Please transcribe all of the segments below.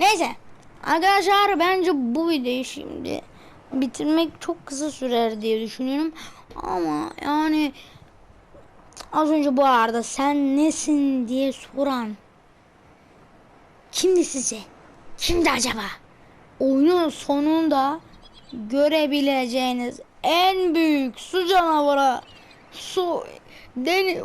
Neyse. Arkadaşlar bence bu videoyu şimdi bitirmek çok kısa sürer diye düşünüyorum. Ama yani az önce bu arada sen nesin diye soran kimdi sizce? Kimdi acaba? Oyunun sonunda görebileceğiniz en büyük su canavarı su deni,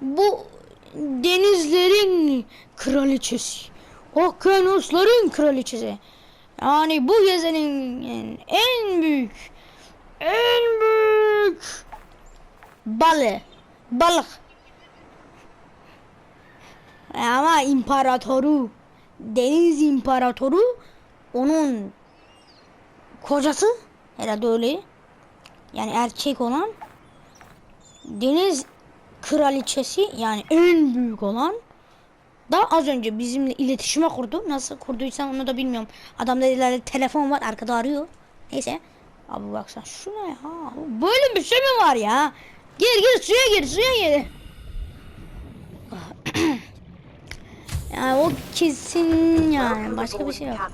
bu denizlerin kraliçesi okyanusların kraliçesi. Yani bu gezenin en büyük en büyük balı balık. Ama imparatoru deniz imparatoru onun kocası herhalde öyle. Yani erkek olan deniz kraliçesi yani en büyük olan da az önce bizimle iletişime kurdu. Nasıl kurduysa onu da bilmiyorum. Adam dediler telefon var arkada arıyor. Neyse. Abi baksana şu ne ya? Böyle bir şey mi var ya? Gir gir suya gir suya gir. yani o kesin yani başka bir şey yok.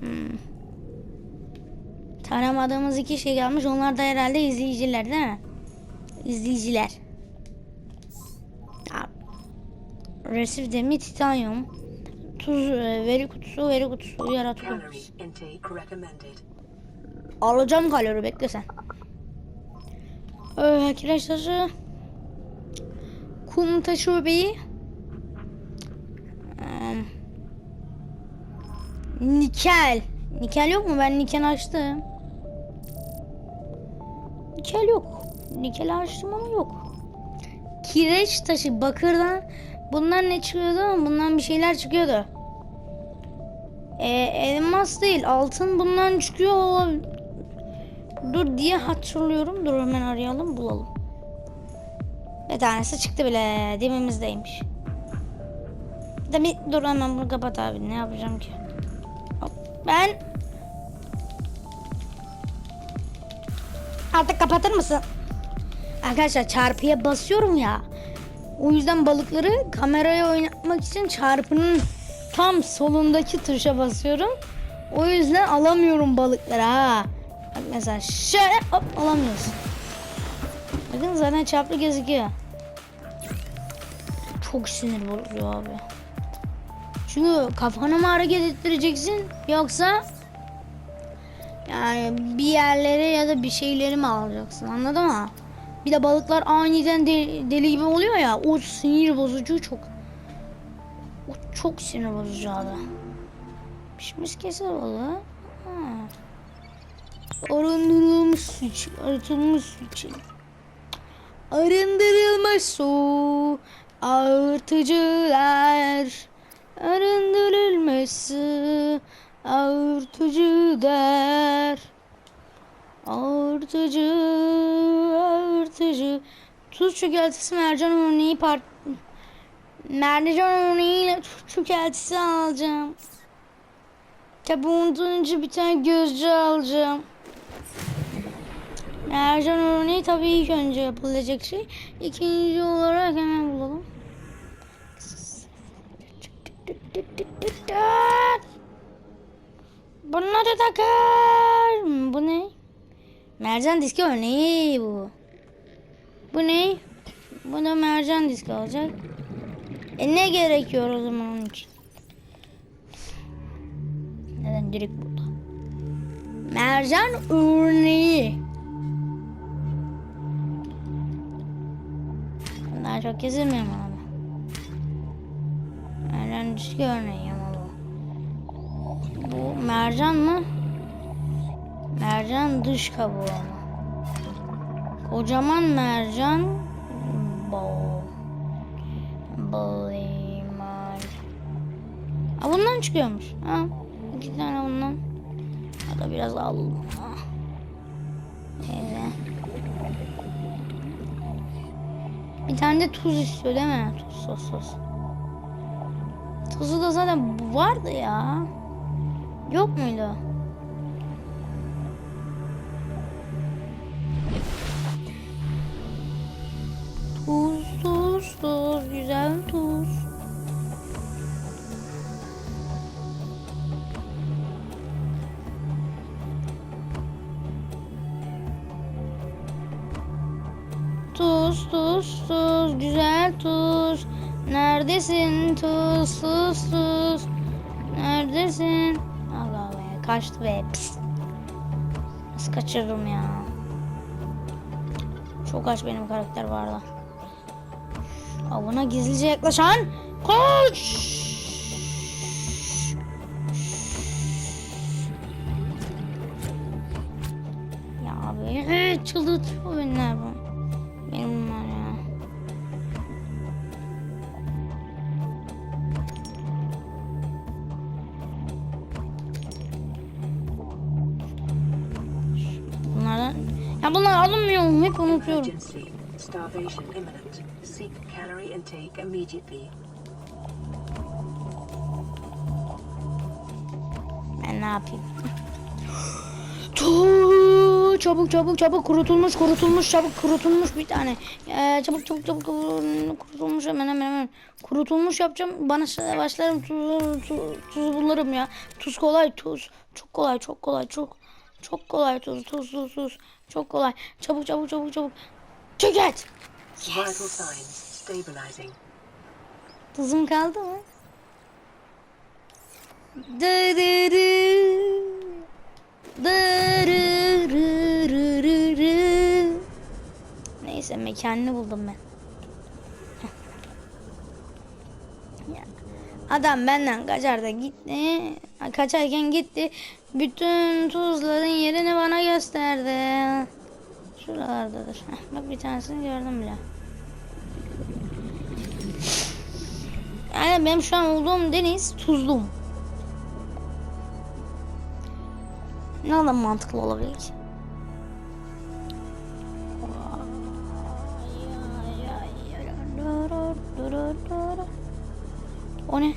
Hmm. Tanımadığımız iki şey gelmiş. Onlar da herhalde izleyiciler değil mi? İzleyiciler. Resif demir titanyum. Tuz, e, veri kutusu, veri kutusu, recommended. Alacağım kalori bekle sen. Ee, kireç taşı. Kum taşı öbeği. Ee, nikel. Nikel yok mu? Ben nikel açtım. Nikel yok. Nikel açtım ama yok. Kireç taşı bakırdan bunlar ne çıkıyordu? Bundan bir şeyler çıkıyordu. Ee, elmas değil altın bundan çıkıyor. Dur diye hatırlıyorum. Dur hemen arayalım bulalım. Bir tanesi çıktı bile. Dibimizdeymiş. Tabi dur hemen bunu kapat abi. Ne yapacağım ki? Hop, Ben Artık kapatır mısın? Arkadaşlar çarpıya basıyorum ya. O yüzden balıkları kameraya oynatmak için çarpının tam solundaki tuşa basıyorum. O yüzden alamıyorum balıkları ha. Bak mesela şöyle hop alamıyorsun. Bakın zaten çarpı gözüküyor. Çok sinir bozucu abi. Çünkü kafanı mı hareket ettireceksin yoksa yani bir yerlere ya da bir şeyleri mi alacaksın anladın mı? Bir de balıklar aniden de- deli gibi oluyor ya o sinir bozucu çok. O çok sinir bozucu abi. Pişmiş keser balığı. Arındırılmış su için, arıtılmış su. Arındırılmış su, ağırtıcılar. Arındırılmış su, ağırtıcı der. Ağırtıcı. Tuz çökeltisi mercan örneği part... Mercan örneğiyle tuz çökeltisi alacağım. Tabi ondan önce bir tane gözcü alacağım. Mercan örneği tabii ilk önce yapılacak şey. İkinci olarak hemen bulalım. Bunları takar. Bu ne? Mercan diski örneği bu. Bu ne? Bu da mercan diski olacak. E ne gerekiyor o zaman onun için? Neden direkt burada? Mercan örneği. Bunlar çok kesilmiyor mu ama? Mercan diski örneği ama bu. Bu mercan mı? Mercan dış kabuğu ama. Kocaman mercan. Bol. Bolimal. Ha bundan çıkıyormuş. Ha. İki tane bundan. Ya biraz. Neyse. Bir tane de tuz istiyor değil mi? Tuz sos sos. Tuzu da zaten vardı ya. Yok muydu? Neredesin tuz tuz tuz. Neredesin? Allah Allah ya kaçtı be. Pis. Nasıl kaçırırım ya? Çok aç benim karakter bu. Avına gizlice yaklaşan koş. Ya abi çıldırtıyor beni bu. Hep unutuyorum. Ben ne yapayım? Tu- çabuk çabuk çabuk kurutulmuş kurutulmuş çabuk kurutulmuş bir tane. Ee, çabuk çabuk çabuk kur- kurutulmuş hemen hemen hemen. Kurutulmuş yapacağım. Bana başlarım tuz, tuz, tuz bulurum ya. Tuz kolay tuz. Çok kolay çok kolay çok. Çok kolay tuz tuz tuz tuz. Çok kolay. Çabuk çabuk çabuk çabuk. Signs stabilizing. Tuzum kaldı mı? Dırırı. Dırırırırırı. Neyse mekanını buldum ben. Adam benden kaçar da gitti. Kaçarken gitti. Bütün tuzların yerini bana gösterdi. Şuralardadır. Bak bir tanesini gördüm bile. Yani benim şu an olduğum deniz tuzlum. Ne kadar mantıklı olabilir ki? O ne?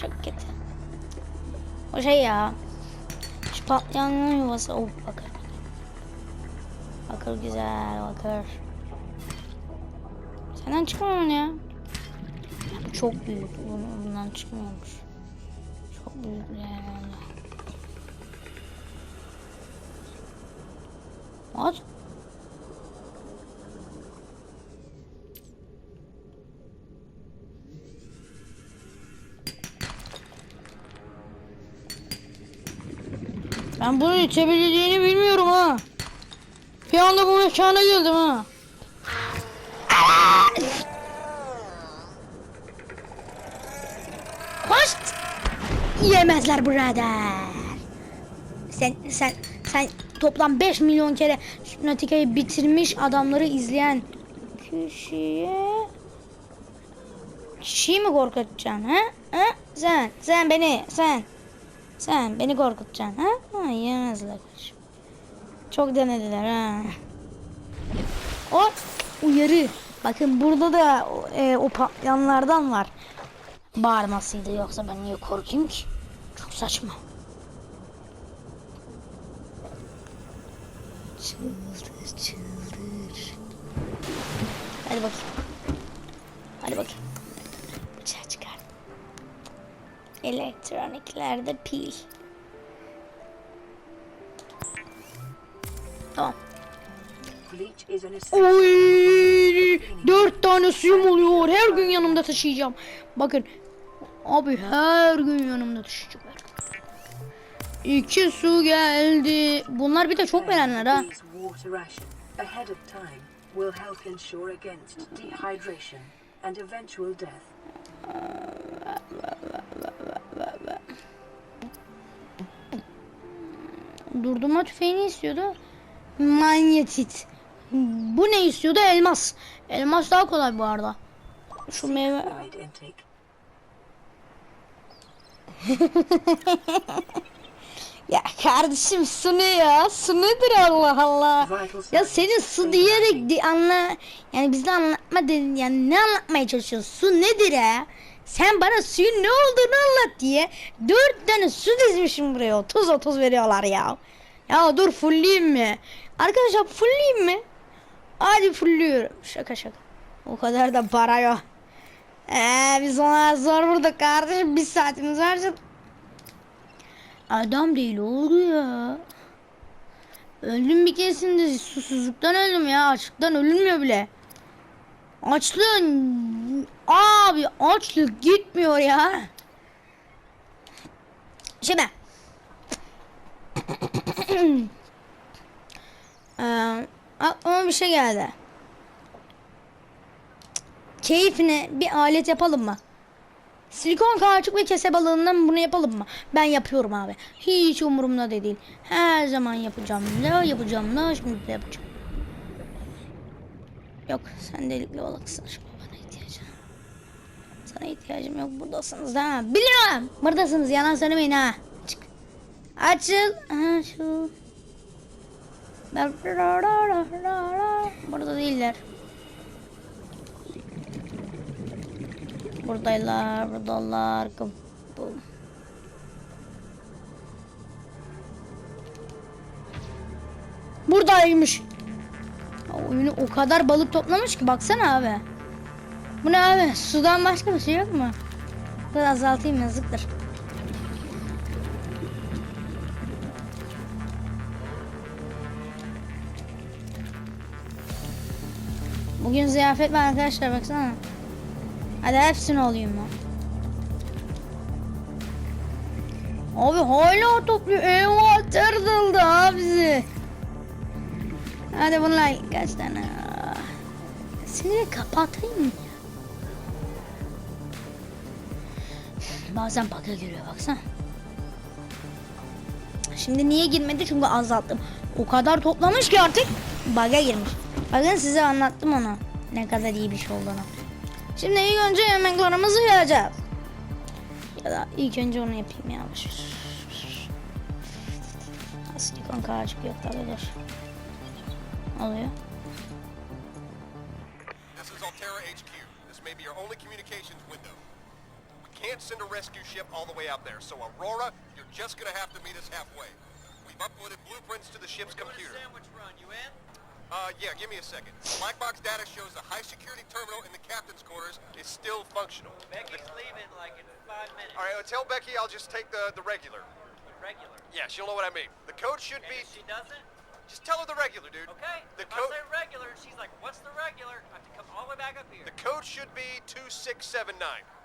Çok kötü. O şey ya. Şu patlayan yuvası. Oh bakır. Bakır güzel bakır. Senden çıkmıyor mu ya? bu çok büyük. Bundan çıkmıyormuş. Çok büyük yani. What? Ben bunu içebileceğini bilmiyorum ha. Bir anda bu mekana geldim ha. Hoş. Yemezler birader. Sen sen sen toplam 5 milyon kere Subnatica'yı bitirmiş adamları izleyen kişiye kişiyi mi korkutacaksın ha? ha? Sen sen beni sen sen beni korkutacaksın ha? ha yemezler. Çok denediler ha. O uyarı. Bakın burada da e, o patlayanlardan var. Bağırmasıydı yoksa ben niye korkayım ki? Çok saçma. Çıldır çıldır. Hadi bakayım. Hadi bakayım. Elektroniklerde pil. Tamam. Oy! Dört tane suyum oluyor. Her gün yanımda taşıyacağım. Bakın. Abi her gün yanımda taşıyacağım. her gün. İki su geldi. Bunlar bir de çok verenler ha. Ahead of time will help ensure against dehydration and eventual death. Durdurma tüfeğini istiyordu. Manyetit. Bu ne istiyordu? Elmas. Elmas daha kolay bu arada. Şu meyve... Ya kardeşim su ne ya? Su nedir Allah Allah? Ya senin su stabilizing. diyerek di anla yani bizde anlatma dedin yani ne anlatmaya çalışıyorsun? Su nedir ya? Sen bana suyun ne olduğunu anlat diye dört tane su dizmişim buraya 30 30 veriyorlar ya. Ya dur fullleyeyim mi? Arkadaşlar fullleyeyim mi? Hadi fullüyorum. Şaka şaka. O kadar da para yok. Ee, biz ona zor vurduk kardeşim. Bir saatimiz harcadık. Adam değil oldu ya. Öldüm bir keresinde susuzluktan öldüm ya. Açlıktan ölünmüyor bile. Açlığın abi açlık gitmiyor ya. Şimdi Ee, aklıma bir şey geldi. Keyfine bir alet yapalım mı? Silikon kauçuk ve kese balığından bunu yapalım mı? Ben yapıyorum abi. Hiç umurumda da değil. Her zaman yapacağım da yapacağım da şimdi de yapacağım. Yok sen delikli balıksın. Şimdi bana ihtiyacım. Sana ihtiyacım yok buradasınız ha. Biliyorum. Buradasınız yalan söylemeyin ha. Çık. Açıl. Açıl. Burada değiller. Buradaylar, buradalar. Bum. Buradaymış. Oyunu o kadar balık toplamış ki baksana abi. Bu ne abi? Sudan başka bir şey yok mu? Biraz azaltayım yazıktır. Bugün ziyafet var arkadaşlar baksana. Hadi hepsini alayım ben. Abi hala topluyor. Eyvah tırtıldı abisi. Hadi bunlar kaç tane. Seni kapatayım mı? Bazen bug'a giriyor baksana. Şimdi niye girmedi? Çünkü azalttım. O kadar toplamış ki artık bug'a girmiş. Bakın size anlattım onu. Ne kadar iyi bir şey olduğunu. Şimdi ilk önce yemeklerimizi yiyeceğiz. Ya da ilk önce onu yapayım ya. Silikon kaçık yok tabii dur. Oluyor. This is Altera HQ. This may be your only communications window. We can't send a rescue ship all the way out there, so Aurora, you're just gonna have to meet us halfway. We've uploaded blueprints to the ship's computer. Sandwich run, you in? Uh, yeah, give me a second. Black box data shows the high security terminal in the captain's quarters is still functional. Becky's leaving like in five minutes. All right, well, tell Becky I'll just take the, the regular. Regular. Yeah, she'll know what I mean. The code should And be... if she doesn't, Just tell her the regular, dude. okay. The if code... I say regular, she's like, "What's the regular?" I have to come all the way back up here. The code should be 2679.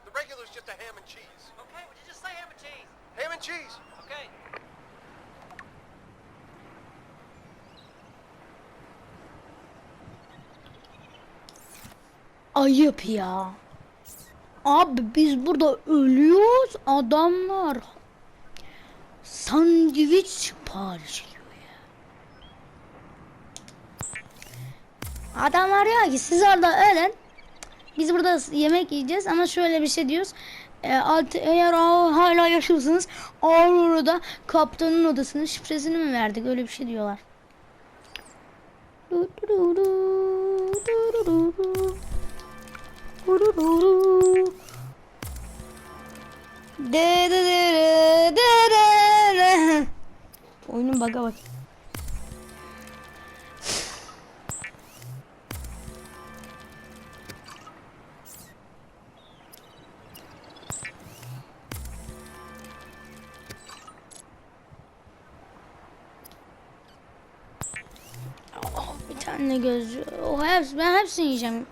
The regular's just a ham and cheese. Okay, would you just say ham and cheese? Ham and cheese. Okay. Ayıp ya. Abi biz burada ölüyoruz. Adamlar sandviç sipariş ediyor ya. Adamlar diyor ki siz orada ölün. Biz burada yemek yiyeceğiz ama şöyle bir şey diyoruz. E, alt, eğer aa, hala yaşıyorsanız Aurora'da kaptanın odasının şifresini mi verdik? Öyle bir şey diyorlar. Du du du Tane gözcü. O hepsi, ben hepsini yiyeceğim.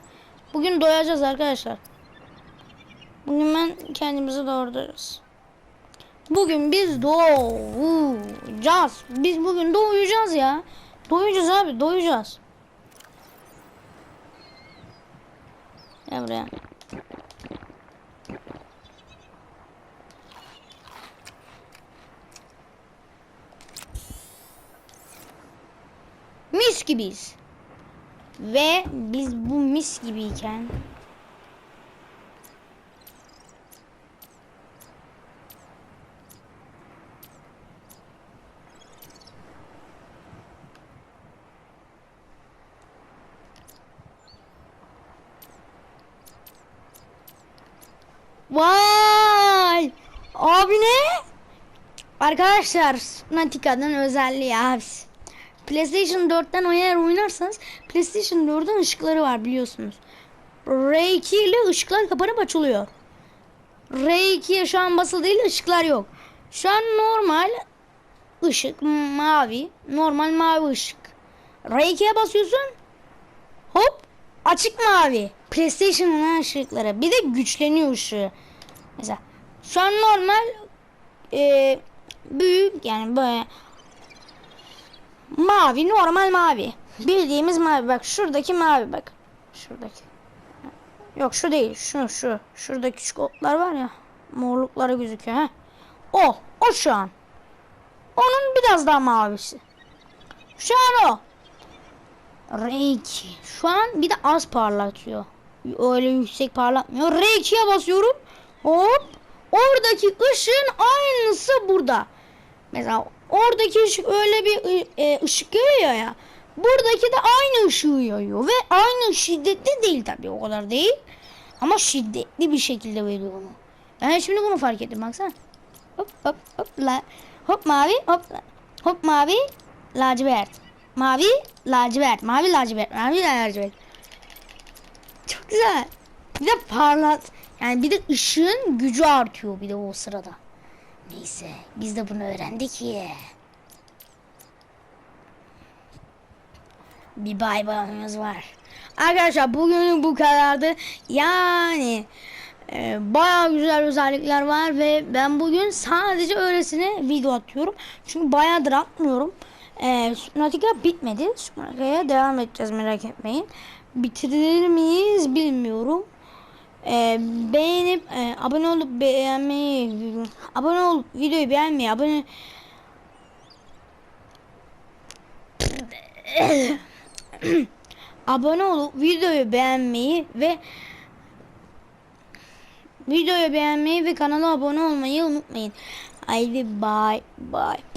Bugün doyacağız arkadaşlar. Bugün ben kendimizi doğuracağız. Bugün biz doğacağız. Biz bugün doğuyacağız ya. Doyacağız abi doyacağız. Gel buraya. Mis gibiyiz. Ve biz bu mis gibiyken Vay! Abi ne? Arkadaşlar Natika'nın özelliği abi. PlayStation 4'ten eğer oynarsanız PlayStation 4'ün ışıkları var biliyorsunuz. R2 ile ışıklar kapanıp açılıyor. R2'ye şu an basılı değil ışıklar yok. Şu an normal ışık mavi. Normal mavi ışık. R2'ye basıyorsun. Hop açık mavi. PlayStation'ın ışıkları. Bir de güçleniyor ışığı. Mesela şu an normal e, büyük yani böyle mavi normal mavi. Bildiğimiz mavi bak şuradaki mavi bak. Şuradaki. Yok şu değil şu şu. Şurada küçük otlar var ya. Morlukları gözüküyor ha. O. O şu an. Onun biraz daha mavisi. Şu an o. R2. Şu an bir de az parlatıyor. Öyle yüksek parlatmıyor. R2'ye basıyorum. Hop. Oradaki ışığın aynısı burada. Mesela oradaki ışık öyle bir e, ışık yayıyor ya. Buradaki de aynı ışığı yayıyor ve aynı şiddetli değil tabii o kadar değil. Ama şiddetli bir şekilde veriyor onu. Ben şimdi bunu fark ettim baksana. Hop hop hop la. Hop mavi hop hop mavi lacivert. Mavi lacivert. Mavi lacivert. Mavi lacivert. Çok güzel. Bir de parlat. Yani bir de ışığın gücü artıyor bir de o sırada. Neyse biz de bunu öğrendik ya. Bir bay bayımız var. Arkadaşlar bugün bu kadardı. Yani e, bayağı güzel özellikler var ve ben bugün sadece öylesine video atıyorum. Çünkü bayağıdır atmıyorum. E, Subnautica bitmedi. Subnautica'ya devam edeceğiz merak etmeyin. Bitirir miyiz bilmiyorum. E, beğenip e, abone olup beğenmeyi abone olup videoyu beğenmeyi abone abone olup videoyu beğenmeyi ve videoyu beğenmeyi ve kanala abone olmayı unutmayın. Haydi bye bye.